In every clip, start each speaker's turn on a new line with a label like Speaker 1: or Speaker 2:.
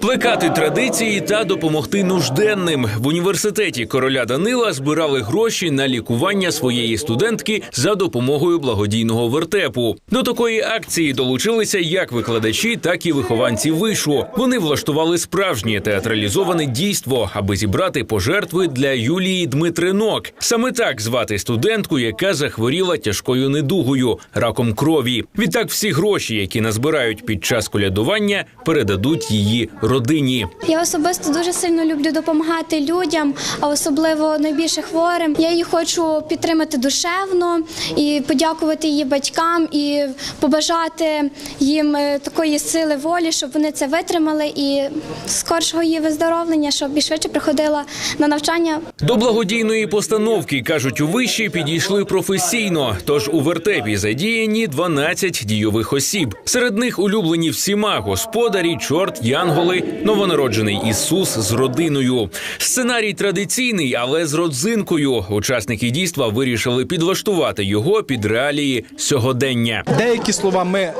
Speaker 1: Плекати традиції та допомогти нужденним в університеті короля Данила збирали гроші на лікування своєї студентки за допомогою благодійного вертепу. До такої акції долучилися як викладачі, так і вихованці вишу. Вони влаштували справжнє театралізоване дійство, аби зібрати пожертви для Юлії Дмитринок. Саме так звати студентку, яка захворіла тяжкою недугою раком крові. Відтак всі гроші, які назбирають під час колядування, передадуть її родині.
Speaker 2: Я особисто дуже сильно люблю допомагати людям, а особливо найбільше хворим. Я її хочу підтримати душевно і подякувати її батькам, і побажати їм е, такої сили волі, щоб вони це витримали, і скоршого її виздоровлення, щоб і швидше приходила на навчання.
Speaker 1: До благодійної постановки кажуть, у виші підійшли професійно. Тож у вертепі задіяні 12 дійових осіб. Серед них улюблені всіма господарі, чорт, янголи, новонароджений Ісус з родиною. Сценарій традиційний, але з родзинкою. Учасники дійства вирішили підлаштувати його під реалії сьогодення.
Speaker 3: Деякі слова ми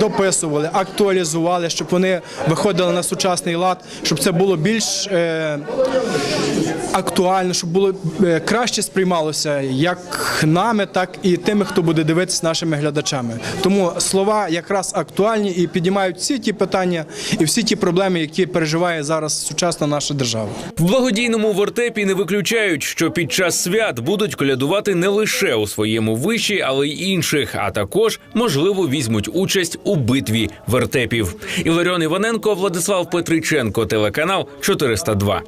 Speaker 3: дописували, актуалізували, щоб вони виходили на сучасний лад, щоб це було більш е, актуально, щоб було е, краще сприймалося як нами, так і тими, хто буде дивитися нашими глядачами. Тому слова якраз актуальні і піднімають всі ті питання і всі ті проблеми, які переживає зараз сучасна наша держава.
Speaker 1: В благодійному вертепі не виключають, що під час свят будуть колядувати не лише у своєму виші, але й інших, а також можливо візьмуть участь у битві вертепів. Іларіон Іваненко, Владислав Петриченко, телеканал 402.